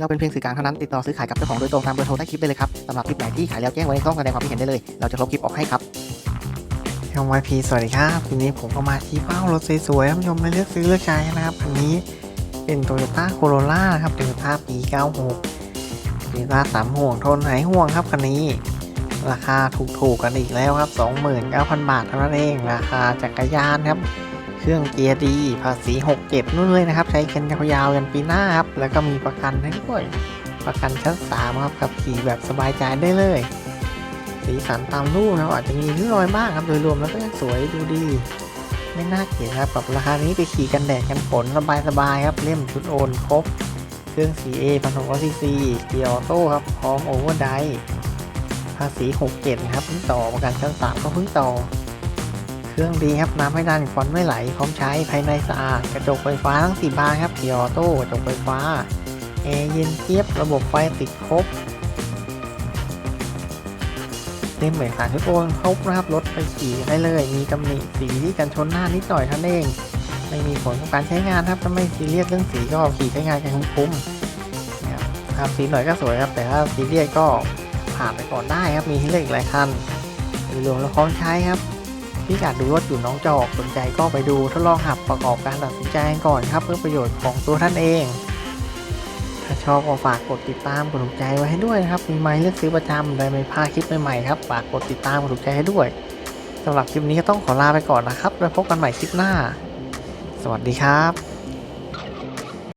เราเป็นเพียงสื่อกลางเท่านั้นติดต่อซื้อขายกับเจ้าของโดยตรงตามเบอร์โทรใต้คลิปได้เลยครับสำหรับคลิปไหนที่ขายแล้วแจ้งไว้ในช่องแสดงความคิดเห็นได้เลย เราจะลบคลิปออกให้ครับยมวายพีสวัสดีครับทีนี้ผมก็มาชี้เป้ารถสวยๆท่านผู้ชมไม่เลือกซื้อเลือกใช้นะครับคันนี้เป็น Toyota Corolla ครับ Toyota ปี 96 Toyota สามห่วงทนหายห่วงครับคันนี้ราคาถูกๆกันอีกแล้วครับ 29,000 บาทเท่านั้นเอง ราคาจักรยานครับ เครื่องเกียร์ดีภาษี67นู่นเลยนะครับ ใช้กันยาวๆยันปีหน้าครับ แล้วก็มีประกันให้ด้วย ประกันชั้น3ครับขับขี่แบบสบายใจได้เลย สีสันตามรูปนะอาจจะมีริ้วรอยบ้างครับ โดยรวมแล้วก็ยังสวยดูดี ไม่น่าเกลียดครับกับราคานี้ไปขี่กันแดดกันฝนสบายๆครับเล่มชุดโอนครบเครื่อง 4A พันหกร้อยซีซีเกียร์ออโต้ครับพร้อมโอเวอร์ไดภาษี67นะครับเพิ่งต่อประกันชั้น3ก็เพิ่งต่อ เครื่องดีครับน้ำไม่ดันฟอนไม่ไหล พร้อมใช้ภายในสะอาด กระจกไฟฟ้าทั้ง4บานครับเกียร์ออโต้กระจกไฟฟ้าแอร์เย็นเจี๊ยบระบบไฟติดครบเล่มเหมือกสารทุกโอนครบนะครับรถไปขี่ได้เลย มีตำหนิสีที่กันชนหน้านิดหน่อยท่านเอง ไม่มีผลกับการใช้งานครับถ้าไม่ซีเรียสเรื่องสีก็ขี่ใช้งานกันคุ้มๆนะครับสีหน่อยก็สวยครับแต่ถ้าซีเรียสก็ผ่านไปก่อนได้ครับมีให้เลือกหลายคันรวมแล้วพร้อมใช้ครับ พี่อยากดูรถอยู่น้องจอกสนใจก็ไปดูทดลองหับประกอบการตัดสินใจก่อนครับ เพื่อประโยชน์ของตัวท่านเอง ถ้าชอบก็ฝากกดติดตามกดถูกใจไว้ให้ด้วยนะครับมีไม้เลือกซื้อประจำได้ไม่พลาดคลิปใหม่ๆครับฝากกดติดตามกดถูกใจให้ด้วยสำหรับคลิปนี้ก็ต้องขอลาไปก่อนนะครับ แล้วพบกันใหม่คลิปหน้า สวัสดีครับ